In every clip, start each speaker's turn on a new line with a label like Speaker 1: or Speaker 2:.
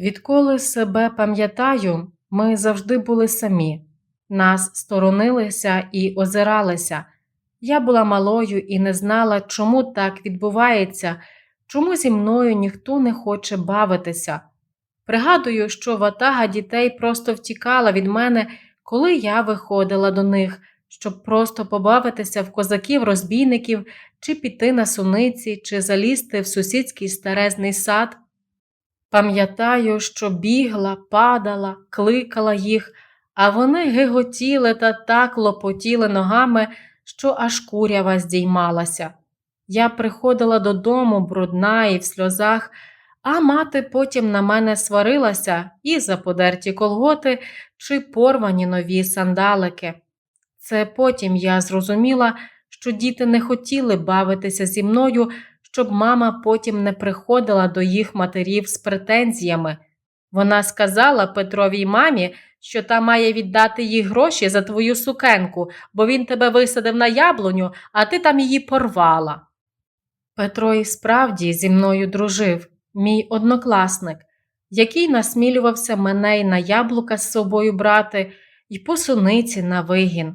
Speaker 1: Відколи себе пам'ятаю, ми завжди були самі. Нас сторонилися і озиралися. Я була малою і не знала, чому так відбувається, чому зі мною ніхто не хоче бавитися. Пригадую, що ватага дітей просто втікала від мене, коли я виходила до них, щоб просто побавитися в козаків-розбійників, чи піти на суниці, чи залізти в сусідський старезний сад. Пам'ятаю, що бігла, падала, кликала їх, а вони гиготіли та так лопотіли ногами, що аж курява здіймалася. Я приходила додому брудна і в сльозах, а мати потім на мене сварилася і за подерті колготи чи порвані нові сандалики. Це потім я зрозуміла, що діти не хотіли бавитися зі мною, щоб мама потім не приходила до їх матерів з претензіями. Вона сказала Петровій мамі, що та має віддати їй гроші за твою сукенку, бо він тебе висадив на яблуню, а ти там її порвала. Петро і справді зі мною дружив, мій однокласник, який насмілювався мене й на яблука з собою брати, і по суниці на вигін.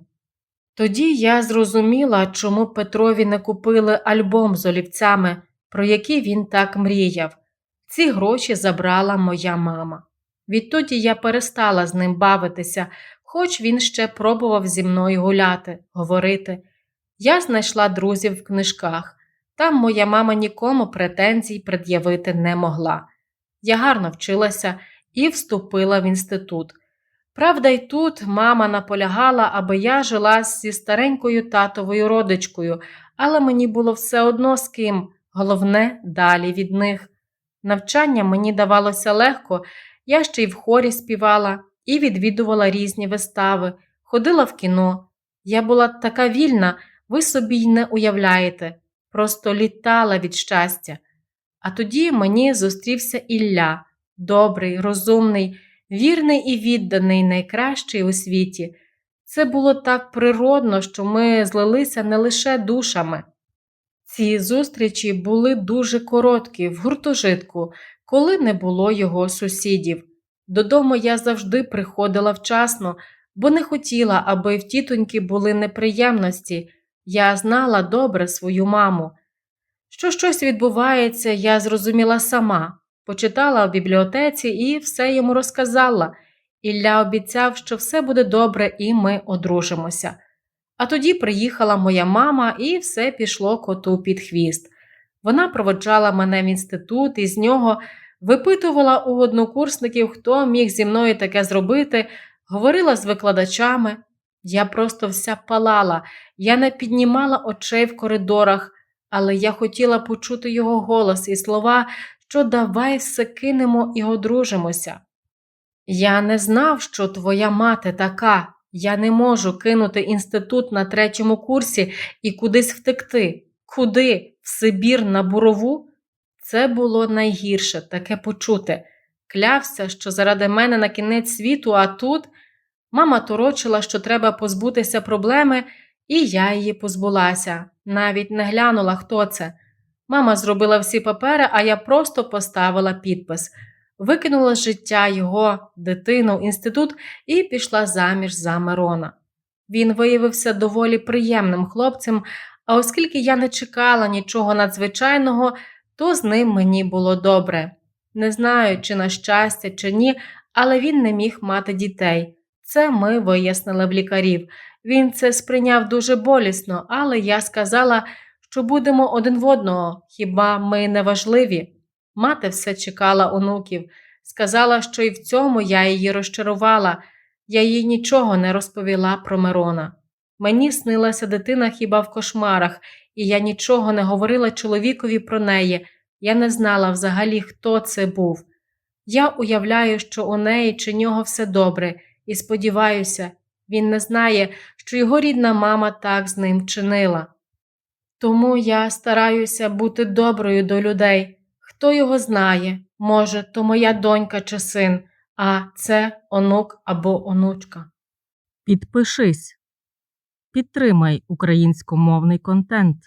Speaker 1: Тоді я зрозуміла, чому Петрові не купили альбом з олівцями, про який він так мріяв. Ці гроші забрала моя мама. Відтоді я перестала з ним бавитися, хоч він ще пробував зі мною гуляти, говорити. Я знайшла друзів в книжках. Там моя мама нікому претензій пред'явити не могла. Я гарно вчилася і вступила в інститут. Правда, й тут мама наполягала, аби я жила зі старенькою татовою родичкою, але мені було все одно з ким, головне, далі від них. Навчання мені давалося легко, я ще й в хорі співала і відвідувала різні вистави, ходила в кіно. Я була така вільна, ви собі й не уявляєте, просто літала від щастя. А тоді мені зустрівся Ілля, добрий, розумний, вірний і відданий, найкращий у світі. Це було так природно, що ми злилися не лише душами. Ці зустрічі були дуже короткі в гуртожитку, коли не було його сусідів. Додому я завжди приходила вчасно, бо не хотіла, аби в тітоньки були неприємності. Я знала добре свою маму. Що щось відбувається, я зрозуміла сама, почитала в бібліотеці і все йому розказала. Ілля обіцяв, що все буде добре, і ми одружимося. А тоді приїхала моя мама, і все пішло коту під хвіст. Вона проводжала мене в інститут і з нього випитувала у однокурсників, хто міг зі мною таке зробити, говорила з викладачами. Я просто вся палала, я не піднімала очей в коридорах, але я хотіла почути його голос і слова, що давай все кинемо і одружимося. Я не знав, що твоя мати така. Я не можу кинути інститут на третьому курсі і кудись втекти. Куди? В Сибір на бурову? Це було найгірше таке почути. Клявся, що заради мене на кінець світу, а тут мама торочила, що треба позбутися проблеми, і я її позбулася. Навіть не глянула, хто це. Мама зробила всі папери, а я просто поставила підпис. Викинула з життя його, дитину, інститут і пішла заміж за Мирона. Він виявився доволі приємним хлопцем, а оскільки я не чекала нічого надзвичайного, то з ним мені було добре. Не знаю, чи на щастя, чи ні, але він не міг мати дітей. Це ми вияснили в лікарів. Він це сприйняв дуже болісно, але я сказала, що будемо один в одного, хіба ми не важливі? Мати все чекала онуків, сказала, що і в цьому я її розчарувала, я їй нічого не розповіла про Мирона. Мені снилася дитина хіба в кошмарах, і я нічого не говорила чоловікові про неї. Я не знала взагалі, хто це був. Я уявляю, що у неї чи нього все добре, і сподіваюся, він не знає, що його рідна мама так з ним вчинила. Тому я стараюся бути доброю до людей. Хто його знає, може, то моя донька чи син, а це онук або онучка.
Speaker 2: Підпишись. Підтримай українськомовний контент.